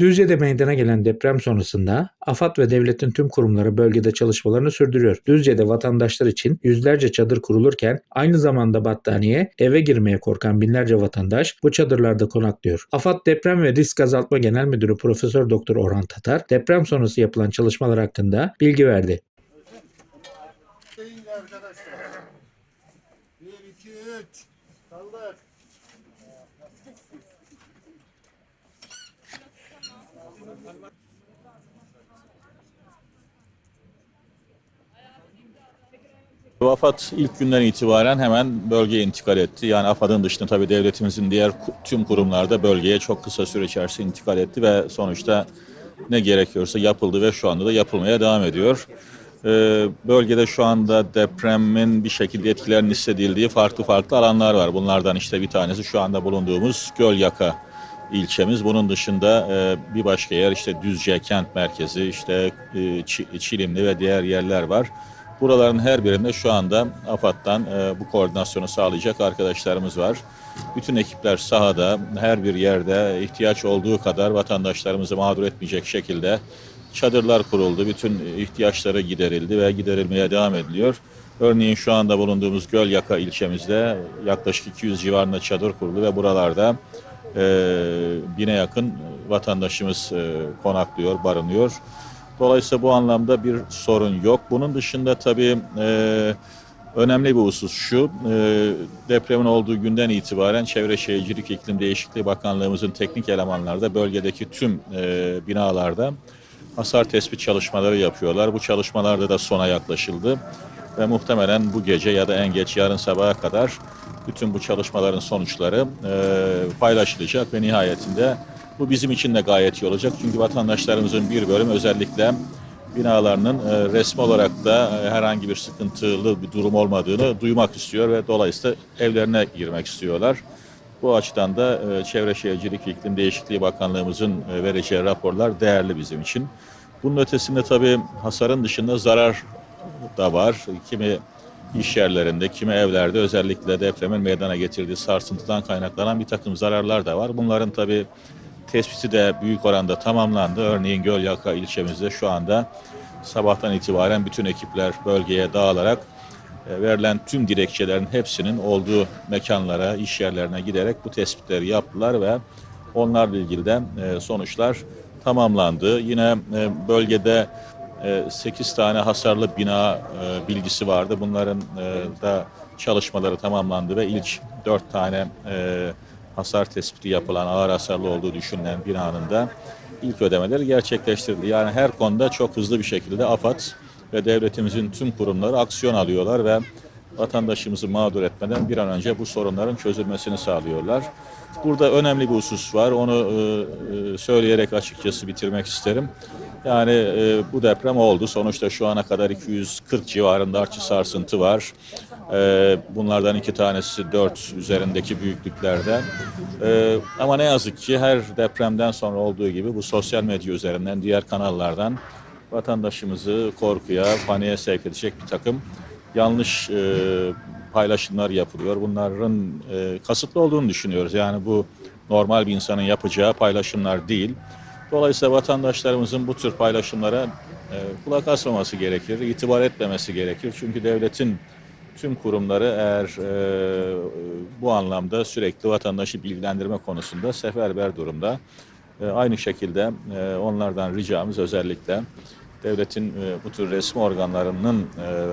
Düzce'de meydana gelen deprem sonrasında AFAD ve devletin tüm kurumları bölgede çalışmalarını sürdürüyor. Düzce'de vatandaşlar için yüzlerce çadır kurulurken aynı zamanda battaniye, eve girmeye korkan binlerce vatandaş bu çadırlarda konaklıyor. AFAD Deprem ve Risk Azaltma Genel Müdürü Profesör Doktor Orhan Tatar deprem sonrası yapılan çalışmalar hakkında bilgi verdi. 1, 2, 3. Kaldır. AFAD ilk günden itibaren hemen bölgeye intikal etti. Yani AFAD'ın dışında tabii devletimizin diğer tüm kurumlarda bölgeye çok kısa süre içerisinde intikal etti ve sonuçta ne gerekiyorsa yapıldı ve şu anda da yapılmaya devam ediyor. Ee, bölgede şu anda depremin bir şekilde etkilerinin hissedildiği farklı farklı alanlar var. Bunlardan işte bir tanesi şu anda bulunduğumuz Gölyaka ilçemiz. Bunun dışında e, bir başka yer işte Düzce kent merkezi, işte e, Çi- Çilimli ve diğer yerler var. Buraların her birinde şu anda AFAD'dan e, bu koordinasyonu sağlayacak arkadaşlarımız var. Bütün ekipler sahada, her bir yerde ihtiyaç olduğu kadar vatandaşlarımızı mağdur etmeyecek şekilde çadırlar kuruldu. Bütün ihtiyaçları giderildi ve giderilmeye devam ediliyor. Örneğin şu anda bulunduğumuz Gölyaka ilçemizde yaklaşık 200 civarında çadır kuruldu ve buralarda bine yakın vatandaşımız e, konaklıyor, barınıyor. Dolayısıyla bu anlamda bir sorun yok. Bunun dışında tabii e, önemli bir husus şu, e, depremin olduğu günden itibaren Çevre Şehircilik İklim Değişikliği Bakanlığımızın teknik elemanları da bölgedeki tüm e, binalarda hasar tespit çalışmaları yapıyorlar. Bu çalışmalarda da sona yaklaşıldı ve muhtemelen bu gece ya da en geç yarın sabaha kadar bütün bu çalışmaların sonuçları e, paylaşılacak ve nihayetinde bu bizim için de gayet iyi olacak. Çünkü vatandaşlarımızın bir bölümü özellikle binalarının e, resmi olarak da e, herhangi bir sıkıntılı bir durum olmadığını duymak istiyor ve dolayısıyla evlerine girmek istiyorlar. Bu açıdan da e, Çevre Şehircilik ve İklim Değişikliği Bakanlığımızın e, vereceği raporlar değerli bizim için. Bunun ötesinde tabii hasarın dışında zarar da var. Kimi iş yerlerinde, kimi evlerde özellikle depremin meydana getirdiği sarsıntıdan kaynaklanan bir takım zararlar da var. Bunların tabii tespiti de büyük oranda tamamlandı. Örneğin Gölyaka ilçemizde şu anda sabahtan itibaren bütün ekipler bölgeye dağılarak e, verilen tüm dilekçelerin hepsinin olduğu mekanlara, iş yerlerine giderek bu tespitleri yaptılar ve onlarla ilgili de e, sonuçlar tamamlandı. Yine e, bölgede 8 tane hasarlı bina e, bilgisi vardı. Bunların e, da çalışmaları tamamlandı ve ilk 4 tane e, hasar tespiti yapılan ağır hasarlı olduğu düşünülen binanın da ilk ödemeleri gerçekleştirildi. Yani her konuda çok hızlı bir şekilde AFAD ve devletimizin tüm kurumları aksiyon alıyorlar ve vatandaşımızı mağdur etmeden bir an önce bu sorunların çözülmesini sağlıyorlar. Burada önemli bir husus var. Onu e, e, söyleyerek açıkçası bitirmek isterim. Yani e, bu deprem oldu. Sonuçta şu ana kadar 240 civarında artçı sarsıntı var. Bunlardan iki tanesi 4 üzerindeki büyüklüklerde. Ama ne yazık ki her depremden sonra olduğu gibi bu sosyal medya üzerinden, diğer kanallardan vatandaşımızı korkuya, paniğe sevk edecek bir takım yanlış e, paylaşımlar yapılıyor. Bunların e, kasıtlı olduğunu düşünüyoruz. Yani bu normal bir insanın yapacağı paylaşımlar değil. Dolayısıyla vatandaşlarımızın bu tür paylaşımlara e, kulak asmaması gerekir, itibar etmemesi gerekir. Çünkü devletin tüm kurumları eğer e, bu anlamda sürekli vatandaşı bilgilendirme konusunda seferber durumda. E, aynı şekilde e, onlardan ricamız özellikle devletin e, bu tür resmi organlarının e,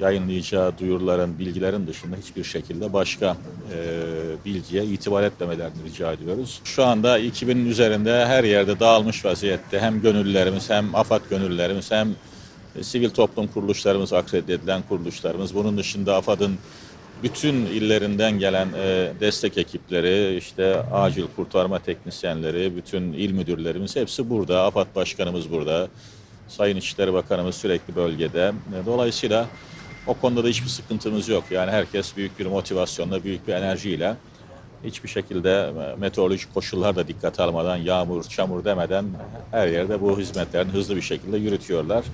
yayınlayacağı duyuruların, bilgilerin dışında hiçbir şekilde başka e, bilgiye itibar etmemelerini rica ediyoruz. Şu anda 2000'in üzerinde her yerde dağılmış vaziyette hem gönüllülerimiz hem AFAD gönüllülerimiz hem e, sivil toplum kuruluşlarımız, akredite kuruluşlarımız. Bunun dışında AFAD'ın bütün illerinden gelen e, destek ekipleri, işte acil kurtarma teknisyenleri, bütün il müdürlerimiz hepsi burada. AFAD Başkanımız burada. Sayın İçişleri Bakanımız sürekli bölgede. E, Dolayısıyla o konuda da hiçbir sıkıntımız yok. Yani herkes büyük bir motivasyonla, büyük bir enerjiyle hiçbir şekilde e, meteorolojik koşullar da dikkate almadan, yağmur, çamur demeden her yerde bu hizmetlerini hızlı bir şekilde yürütüyorlar.